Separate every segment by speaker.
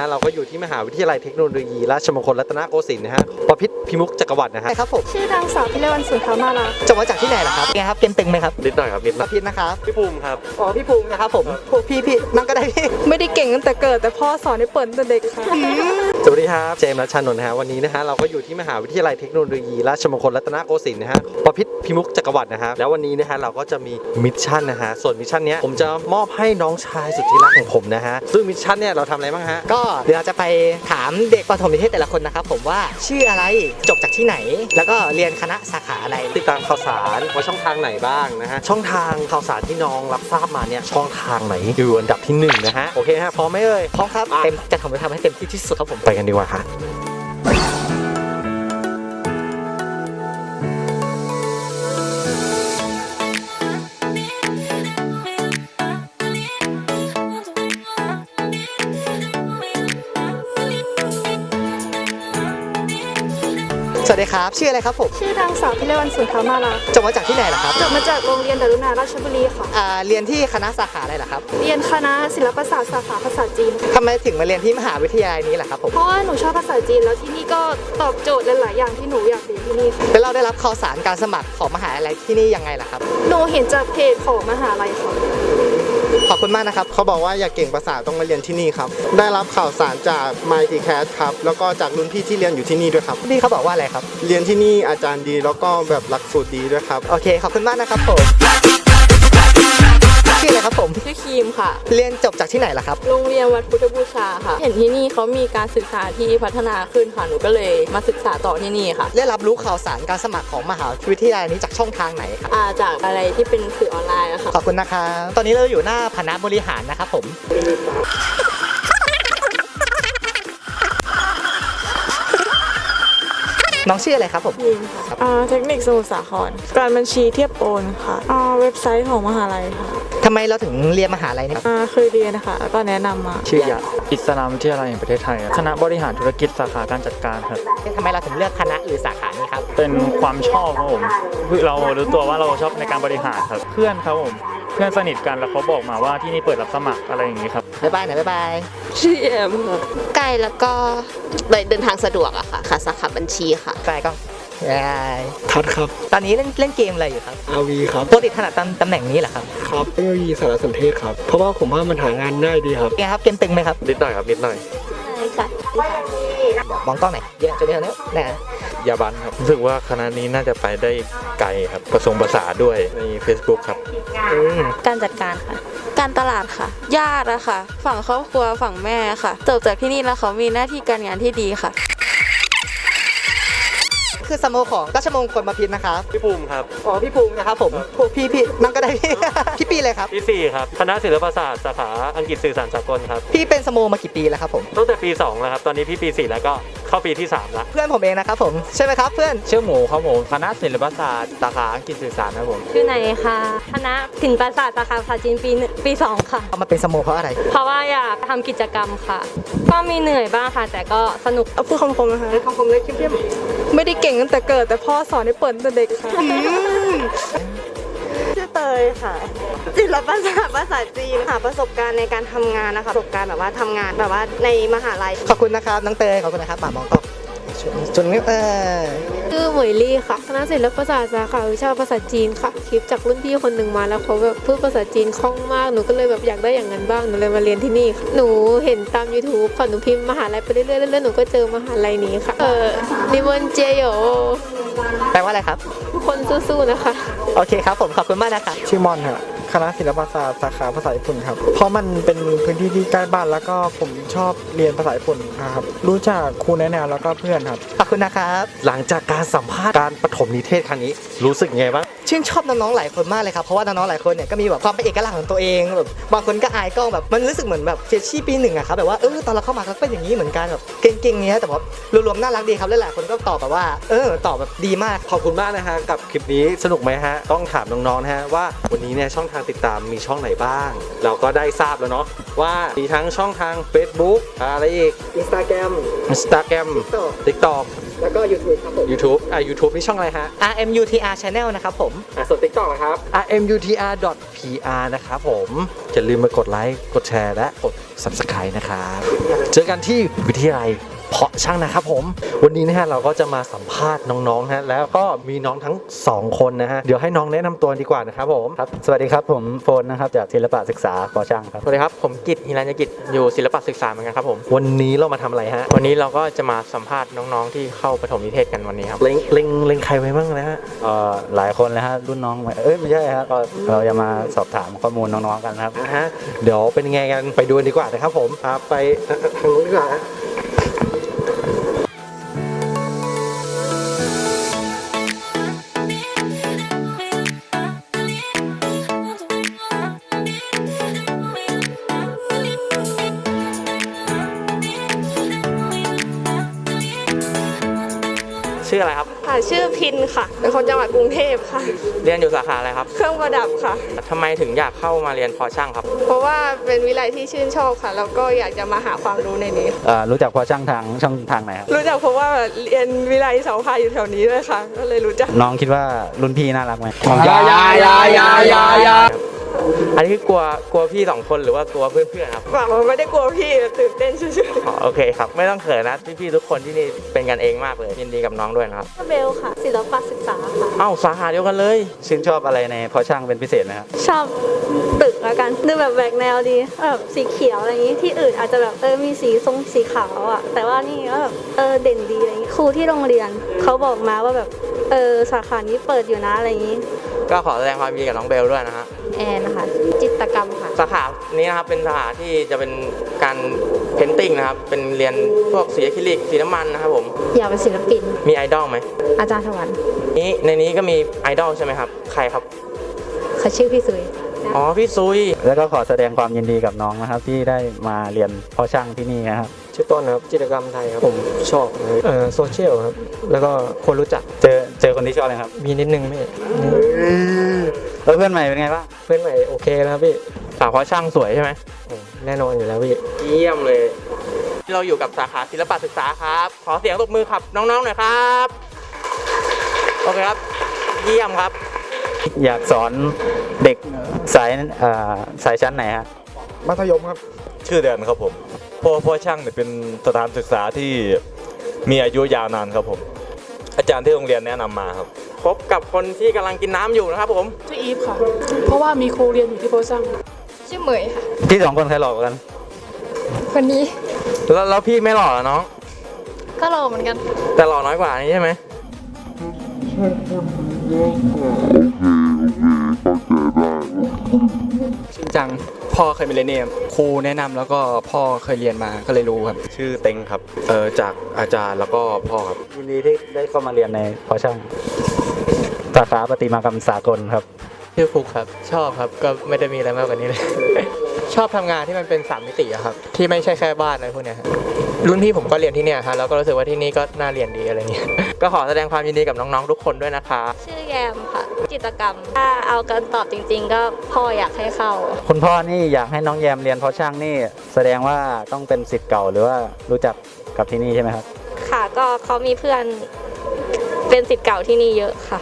Speaker 1: เราก็อยู่ที่มหาวิทยาลัยเทคโนโลยีราชมงคลรัตนโกสินทร์นะฮะประพิษพิมุกจักรวรรดินะฮะ
Speaker 2: ใช่ครับผม
Speaker 3: ชื่อนางสาวพิเลวันสุนทรมาลา
Speaker 2: จบมาจากที่ไหนล่ะครับไงครับเกมตึงไหมครับ
Speaker 1: นิดหน่อยครับนิดหน่
Speaker 2: ป
Speaker 1: อย
Speaker 2: ระพิษนะครับ
Speaker 1: พี่ภูมิครับ
Speaker 2: อ๋อพี่ภูมินะครับผมพวกพี่พี่นั่งก็ได้พี่
Speaker 3: ไม่ได้เก่งตั้งแต่เกิดแต่พ่อสอนให้เปิดตั้งแต่เด็กค่ะ
Speaker 1: สวัสดีครับเจมส์รัชชานนท์นะฮะวันนี้นะฮะเราก็อยู่ที่มหาวิทยาลัยเทคโนโลยีราชมงคลรัตนโกสินทร์นะฮะประพิษพิมุกจักรวรรดินะฮะแล้ววันนี้นะฮะเราก็จะมีมิชชั่นนะฮะส่วนมิชชั่นเนี้ยผมจะมอบให้น้องชายสุดที่รักของผมนะฮะซึ่งมิชชั่นเนี่ยเราทำอะไรบ้างฮะ
Speaker 2: ก็เดี๋ยวเราจะไปถามเด็กประถมนิเทศแต่ละคนนะครับ ผมว่าชื่ออะไรจบจากที่ไหน แล้วก็เรียนคณะสาขาอะไร
Speaker 1: ติดตามข่าวสารว่าช่องทางไหนบ้างนะฮะช่องทางข่าวสารที่น้องรับทราบมาเนี่ยช่องทางไหนอยู่อันดับที่หนึ่งนะฮะโอเคฮะพร้อมไหมเอ่ย
Speaker 2: พร้อมครับ
Speaker 1: อะ
Speaker 2: เต็มจะทำไปทำให้เต็มที่ที่สุดครับผม
Speaker 1: ไปกันดีกว่าค่ะ
Speaker 2: สวัสดีครับ ชื่ออะไรครับผม
Speaker 3: ชื่อนางสาวพิเลวันสุนทรมาลา
Speaker 2: จบมาจากที่ไหนล่ะครับ
Speaker 3: จบมาจากโรงเรียนดารุณาราชบุรีค่ะ
Speaker 2: อ่า เรียนที่คณะสาขาอะไรล่ะครับ
Speaker 3: เรียนคณะศิลปศาสตร์สาขาภาษาจีนค่ะ
Speaker 2: ทำไมถึงมาเรียนที่มหาวิทยาลัยนี้ล่ะครับผม
Speaker 3: เพราะว่าหนูชอบภาษาจีนแล้วที่นี่ก็ตอบโจทย์หลายๆอย่างที่หนูอยากเรียนที่นี่ค่ะ
Speaker 2: แล้วเราได้รับข่าวสารการสมัครของมหาวิทยาลัยที่นี่ยังไงล่ะครับ
Speaker 3: หนูเห็นจากเพจของมหาลัยค่ะ
Speaker 2: ขอบคุณมากนะครับ
Speaker 4: เขาบอกว่าอยากเก่งภาษาต้องมาเรียนที่นี่ครับ ได้รับข่าวสารจาก m i t y c a s ครับ แล้วก็จากรุ่นพี่ที่เรียนอยู่ที่นี่ด้วยครับ
Speaker 2: พี่เขาบอกว่าอะไรครับ
Speaker 4: เรียนที่นี่อาจารย์ดีแล้วก็แบบหลักสูตรดีด้วยครับ
Speaker 2: โอเค ขอบคุณมากนะครับผม ชื่ออะไรครับผม
Speaker 5: ชื่อครีมค่ะ
Speaker 2: เรียนจบจากที่ไหนล่ะครับ
Speaker 5: โรงเรียนวัดพุทธบูชาค่ะ เห็นที่นี่เขามีการศึกษาที่พัฒนาขึ้นค่ะ หนูก็เลยมาศึกษาต่อที่นี่ค่ะ
Speaker 2: ได้รับรู้ข่าวสารการสมัครของมหาวิทยาลัยนี้จากช่องทางไหนครับ
Speaker 5: อ่าจากอะไรที่เป็นสื่อออนไลน์อะค่ะ
Speaker 2: ขอบคุณนะครับตอนนี้เราอยู่หน้าคณะบริหารนะครับผมน้องชื่ออะไรครับผม
Speaker 6: อ่าเทคนิคสมุทรสาคร การบัญชีเทียบโอนค่ะอ่าเว็บไซต์ของมหาลัยค่ะ
Speaker 2: ทำไมเราถึงเรียนมหาลัยนี้ครับ
Speaker 6: อ่าเคยเรียนนะคะแล้วก็แนะนำมา
Speaker 7: ชื่อยะอิสลามวิทยาลัยแห่งประเทศไทยครับคณะบริหารธุรกิจสาขาการจัดการครับ
Speaker 2: ทำไมเราถึงเลือกคณะหรือสาขานี้ครับ
Speaker 7: เป็นความชอบครับผมคือเรารู้ตัวว่าเราชอบในการบริหารครับ เพื่อนครับผมเพื่อนสนิทกันแล้วเขาบอกมาว่าที่นี่เปิดรับสมัครอะไรอย่างนี้ครับ
Speaker 2: บ๊ายบายหน่อยบ๊ายบาย
Speaker 5: ชื่อแอมค่ะ
Speaker 8: ใกล้แล้วก็เดินทางสะดวกอะค่ะค่ะสาขาบัญชีค่ะ
Speaker 2: ไปก็บ๊ายบาย
Speaker 4: ทัดครับ
Speaker 2: ตอนนี้เล่นเล่นเกมอะไรอยู่ครับ
Speaker 4: อาวีครับ
Speaker 2: ปกติถนัดตำตำแหน่งนี้เหรอครับ
Speaker 4: ครับเทคโนโลยีสารสนเทศครับ เพราะว่าผมว่ามันหางานง่ายดีครับ
Speaker 2: ไงครับเกมตึงไหมครับ
Speaker 1: นิดหน่อยครับนิดหน่อย
Speaker 2: มองกล้องหน่อยเยอะจนเยอะเนี้ยนะ
Speaker 1: ยาบันครับรู้สึกว่าคณะนี้น่าจะไปได้ไกลครับผสมภาษาด้วยใน Facebook ครับ
Speaker 2: อืม
Speaker 5: การจัดการค่ะ การตลาดค่ะ ญาติอะค่ะ ฝั่งครอบครัวฝั่งแม่ค่ะจบจากที่นี่แล้วเขามีหน้าที่การงานที่ดีค่ะ
Speaker 2: คือสโมของราชมงคลบพิตรนะครับ
Speaker 1: พี่ภูมิครับ
Speaker 2: อ๋อพี่ภูมินะครับผมพวกพี่พี่นั่งก็ได้พี่ พี่ปีเลยครับ
Speaker 1: ปี4ครับ คณะศิลปศาสตร์สาขาอังกฤษสื่อสารสากลครับ
Speaker 2: พี่เป็นสโมมากี่ปีแล้วครับผม
Speaker 1: ตั้งแต่ปี2แล้วครับ ตอนนี้พี่ปี4แล้วก็ เข้าปีที่3แล้ว
Speaker 2: เพื่อนผมเองนะครับผมใช่ไหมครับเพื่อน
Speaker 7: ชื่อหมูครับผมคณะศิลปศาสตร์สาขาอังกฤษสื่อสารครับผม
Speaker 9: ชื่อไหนค่ะคณะศิลปศาสตร์สาขาภาษาจีนปีหนึ่งปีสองค่ะ
Speaker 2: เอามาเป็นสโมเพราะอะไร
Speaker 9: เพราะว่าอยากทำกิจกรรมค่ะ ก็มีเหนื่อยบ้างค่ะ แต่ก็สนุก
Speaker 6: เอาพูดคำคมนะคะ
Speaker 2: คำคมเล็กเข้ม
Speaker 6: ไม่ได้เก่งตั้งแต่เกิด แต่พ่อสอนให้เปิดตั้งแต่เด็กค่ะ
Speaker 10: ชื่อเตยค่ะศิลปศาสตร์ภาษาจีนค่ะประสบการณ์ในการทำงานนะคะประสบการณ์แบบว่าทำงานแบบว่าในมหาลัย
Speaker 2: ขอบคุณนะครับน้องเตยขอบคุณนะครับป่ามองกล้องจนนี้เออ
Speaker 3: ชื่อเหมยลี่ค่ะคณะศิลปศาสตร์สาขาวิชาภาษาจีนค่ะคลิปจากรุ่นพี่คนหนึ่งมาแล้วเขาแบบพูดภาษาจีนคล่องมากหนูก็เลยแบบอยากได้อย่างนั้นบ้างหนูเลยมาเรียนที่นี่ค่ะหนูเห็นตาม YouTube ค่ะหนูพิมพ์มหาลัยไปเรื่อยๆเรื่อยๆหนูก็เจอมหาลัยนี้ค่ะเออนิมนต์เจโย
Speaker 2: แปลว่าอะไรครับ
Speaker 3: ทุก คนสู้ๆนะคะ
Speaker 2: โอเคครับผมขอบคุณมากนะครับ
Speaker 4: ชื่อมอนครับ คณะศิลปศาสตร์สาขาภาษาญี่ปุ่นครับ เพราะมันเป็นพื้นที่ที่ใกล้บ้านแล้วก็ผมชอบเรียนภาษาญี่ปุ่นนะครับ รู้จักครูแนะแนวแล้วก็เพื่อนครับ
Speaker 2: ขอบคุณนะครับ
Speaker 1: หลังจากการสัมภาษณ์การปฐมนิเทศครั้งนี้ รู้สึกไงบ้าง
Speaker 2: ชื่นชอบน้องๆหลายคนมากเลยครับ เพราะว่าน้องๆหลายคนเนี่ยก็มีแบบความเป็นเอกลักษณ์ของตัวเองแบบบางคนก็อายกล้องแบบมันรู้สึกเหมือนแบบเฟชชี่ปีหนึ่งอะครับแบบว่าเออตอนเราเข้ามาก็เป็นอย่างนี้เหมือนกันแบบเก่งๆเนี้ยแต่ว่ารวมๆน่ารักดีครับและหลายคนก็ตอบแบบว่า เออตอบแบบดีมาก
Speaker 1: ขอบคุณมากนะฮะกับคลิปนี้สนุกไหมฮะต้องถามน้องๆนะฮะว่าวันนี้เนี่ยช่องทางางติดตามมีช่องไหนบ้าง เราก็ได้ทราบแล้วเนาะว่ามีทั้งช่องทาง Facebook อะไรอีก
Speaker 2: อินสตาแกรม
Speaker 1: Instagram
Speaker 2: TikTok
Speaker 1: TikTok
Speaker 2: แล้วก็ YouTube ครับผม
Speaker 1: YouTube อะ YouTube นี่ช่องอะไรฮะ
Speaker 2: RMUTR Channel นะครับผม
Speaker 1: อะส่วน TikTok นะครับ rmutr.pr นะครับผม อย่าลืมมากดไลค์ กดแชร์และกด Subscribe นะครับ เจอกันที่วิทยาลัย เพาะช่างนะครับผม วันนี้นะฮะเราก็จะมาสัมภาษณ์น้องๆฮะแล้วก็มีน้องทั้ง 2 คนนะฮะเดี๋ยวให้น้องแนะนำตัวดีกว่านะครับผม
Speaker 11: ครับสวัสดีครับผมโฟนนะครับจากศิลปะศึกษาปอช่างครับ
Speaker 12: สวัสดีครับผมกิตฮิรัญญกิจอยู่ศิลปศึกษาเหมือนกันครับผม
Speaker 1: วันนี้เรามาทำอะไรฮะ
Speaker 12: วันนี้เราก็จะมาสัมภาษณ์น้องๆที่เข้าประถมนิเทศกันวันนี้ครับ
Speaker 1: เล็งเล็งเล็งใครไว้บ้างนะฮะ
Speaker 11: เอ่อหลายคนเลยฮะรุ่นน้องเอ้ยไม่ใช่ครับก็เราจะมาสอบถามข้อมูลน้องๆกันนะครับ
Speaker 1: นะฮะเดี๋ยวเป็นยังไงกันไปดูกันดีกว่านะครับผมอะไปอะอะทางนู้นดีกว่า
Speaker 10: ชื่อพินค่ะ เป็นคนจังหวัดกรุงเทพค่ะ
Speaker 12: เรียนอยู่สาขาอะไรครับ
Speaker 10: เครื่องประดับค่ะ
Speaker 12: ทำไมถึงอยากเข้ามาเรียนพอช่างครับ
Speaker 10: เพราะว่าเป็นวิไลที่ชื่นชอบค่ะ แล้วก็อยากจะมาหาความรู้ในนี้
Speaker 11: เอ่อรู้จักปอช่างทางช่องทางไหนครับ
Speaker 10: รู้จักเพราะว่าเรียนวิไลเสาพายอยู่แถวนี้เลยค่ะ ก็เลยรู้จัก
Speaker 11: น้องคิดว่ารุ่นพี่น่ารักไหม
Speaker 12: อันนี้คือกลัวกลัวพี่สองคนหรือว่ากลัวเพื่อนๆครับ
Speaker 10: ว่ามันไม่ได้กลัวพี่ตื่นเต้นเฉย
Speaker 12: อ๋อโอเคครับ ไม่ต้องเขินนะพี่ๆทุกคนที่นี่เป็นกันเองมากเลยยินดีกับน้องด้วยนะครับ
Speaker 3: เบลค่ะ ศิลปศึกษาค่ะ
Speaker 12: เอ้าสาขาเดียวกันเลย
Speaker 11: ชื่นชอบอะไรในพอช่างเป็นพิเศษไหมครับ
Speaker 3: ชอบตึกแล้วกันดูแบบแหวกแนวดีแบบสีเขียวอะไรอย่างนี้ที่อื่นอาจจะแบบเออมีสีทรงสีขาวอะแต่ว่านี่ก็แบบเออเด่นดีอะไรอย่างนี้ครูที่โรงเรียนเขาบอกมาว่าแบบเออสาขานี้เปิดอยู่นะอะไรอย่างนี้
Speaker 12: ก็ขอแสดงความยินดีกับน้องเบลด้วยนะฮะ
Speaker 3: แอนนะคะจิตรกรรมค่ะ
Speaker 12: สาขานี้นะครับเป็นสาขาที่จะเป็นการเพนติ้งนะครับ เป็นเรียนพวกสีอะคริลิกสีน้ำมันนะครับผม
Speaker 3: อยากเป็นศิลปิน
Speaker 12: มีไอดอลไหม
Speaker 3: อาจารย์ถวัน
Speaker 12: นี้ในนี้ก็มีไอดอลใช่ไหมครับ ใครครับ
Speaker 3: เขาชื่อพี่สุย
Speaker 12: อ๋อพี่ซุย
Speaker 11: แล้วก็ขอแสดงความยินดีกับน้องนะครับ ที่ได้มาเรียนพอช่างที่นี่นะครับ
Speaker 4: ชื่อต้นนะครับจิตรกรรมไทยครับผมชอบเอ่อโซเชียลครับ แล้วก็คนรู้จัก
Speaker 11: เจอเจอคนที่ชอบเลยครับ
Speaker 4: มีนิดนึงพี่
Speaker 11: แล้วเพื่อนใหม่เป็นไงบ้าง
Speaker 4: เพื่อนใหม่โอเคแล้วครับพี่
Speaker 12: สาวเพราะช่างสวยใช่ไหม
Speaker 4: โอ้แน่นอนอยู่แล้วพี่
Speaker 12: เยี่ยมเลย เราอยู่กับสาขาศิลปศึกษาครับ ขอเสียงตบมือขับน้องๆหน่อยครับโอเคครับ เยี่ยมครับ
Speaker 11: อยากสอนเด็กสายเอ่อสายชั้นไหนฮะ
Speaker 4: มัธยมครับ
Speaker 13: ชื่อแดนครับผมพอพอช่างเนี่ยเป็นสถานศึกษาที่มีอายุยาวนานครับผม อาจารย์ที่โรงเรียนแนะนำมาครับ
Speaker 12: พบกับคนที่กำลังกินน้ำอยู่นะครับผม
Speaker 14: ชื่ออีฟค่ะ เพราะว่ามีครูเรียนอยู่ที่โพซัง
Speaker 10: ชื่อเหมยค่ะ
Speaker 11: พี่สองคนใครหลอกกว่ากัน
Speaker 10: คนนี้
Speaker 12: แล้วแล้วพี่ไม่หล่อเหรอน้อง
Speaker 10: ก็รอเหมือนกัน
Speaker 12: แต่หล่อน้อยกว่านี้ใช่ไหม
Speaker 4: จริงจัง พ่อเคยไปเรียนเนี่ยครูแนะนำแล้วก็พ่อเคยเรียนมาก็เลยรู้ครับ
Speaker 13: ชื่อเต็งครับ เออจากอาจารย์แล้วก็พ่อครับ
Speaker 11: ยินดีที่ได้เข้ามาเรียนในพอช่าง สาขาประติมากรรมสากลครับ
Speaker 12: ชื่อฟุกครับ ชอบครับก็ไม่ได้มีอะไรมากกว่านี้เลย ชอบทำงานที่มันเป็นสามมิติอะครับ ที่ไม่ใช่แค่บ้านอะไรพวกเนี้ยครับรุ่นพี่ผมก็เรียนที่เนี่ยครับแล้วก็รู้สึกว่าที่นี่ก็น่าเรียนดีอะไรเงี้ย ก็ขอแสดงความยินดีกับน้องๆทุกคนด้วยนะคะ
Speaker 3: ชื่อแยมค่ะ จิตรกรรม ถ้าเอากันตอบจริง ๆ ก็พ่ออยากให้เข้า
Speaker 11: คุณพ่อนี่อยากให้น้องแยมเรียนเพราะช่างนี่ แสดงว่าต้องเป็นสิทธิ์เก่าหรือว่ารู้จักกับที่นี่ใช่ไหมครับ
Speaker 3: ค่ะก็เขามีเพื่อน เป็นสิทธิ์เก่าที่นี่เยอะค่ะ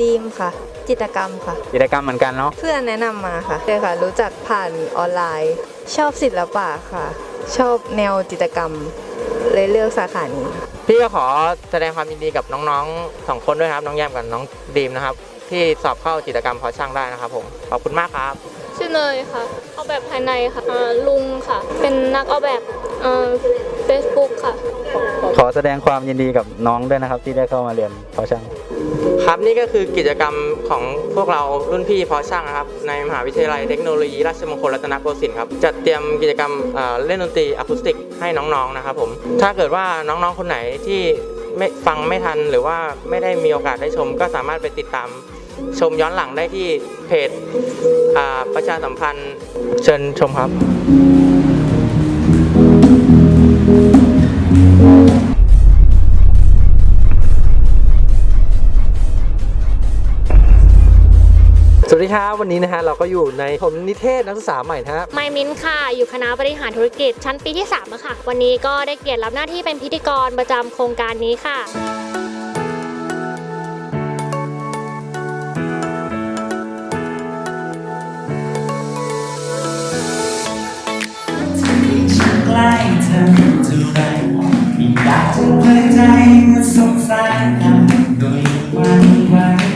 Speaker 15: ดีมค่ะ จิตรกรรมค่ะ
Speaker 11: กิจกรรมเหมือนกันเนาะ
Speaker 15: เพื่อนแนะนำมาค่ะใช่ค่ะ รู้จักผ่านออนไลน์ ชอบศิลปะค่ะ ชอบแนวจิตรกรรม เลยเลือกสาขานี้
Speaker 12: พี่ก็ขอแสดงความยินดีกับน้องๆสองคนด้วยครับ น้องแยมกับน้องดีมนะครับ ที่สอบเข้าจิตรกรรมเพาะช่างได้นะครับผม ขอบคุณมากครับ
Speaker 3: ชื่อเนยค่ะ ออกแบบภายในค่ะอ่าลุงค่ะ เป็นนักออกแบบเฟซบุ๊กค่ะ
Speaker 11: ขอแสดงความยินดีกับน้องด้วยนะครับ ที่ได้เข้ามาเรียนเพราะช่าง
Speaker 12: ครับนี่ก็คือกิจกรรมของพวกเรารุ่นพี่เพาะช่างนะครับ ในมหาวิทยาลัยเทคโนโลยีราชมงคลรัตนโกสินทร์ครับจัดเตรียมกิจกรรมเอ่อเล่นดนตรีอะคูสติกให้น้องๆนะครับผมถ้าเกิดว่าน้องๆคนไหนที่ไม่ฟังไม่ทันหรือว่าไม่ได้มีโอกาสได้ชม ก็สามารถไปติดตาม ชมย้อนหลังได้ที่เพจประชาสัมพันธ์เชิญชมครับ
Speaker 1: สวัสดีครับ วันนี้นะฮะเราก็อยู่ในผมนิเทศนักศึกษาใหม่นะฮะ
Speaker 16: ไมมินค่ะ อยู่คณะบริหารธุรกิจชั้นปีที่3อะค่ะ วันนี้ก็ได้เกียรติรับหน้าที่เป็นพิธีกรประจำโครงการนี้ค่ะ
Speaker 17: กล้เธ
Speaker 7: อ
Speaker 17: เท่าไรอยากจะเพลินใจมันสงส
Speaker 7: ารกัน
Speaker 17: โดยวั
Speaker 7: น
Speaker 17: วัน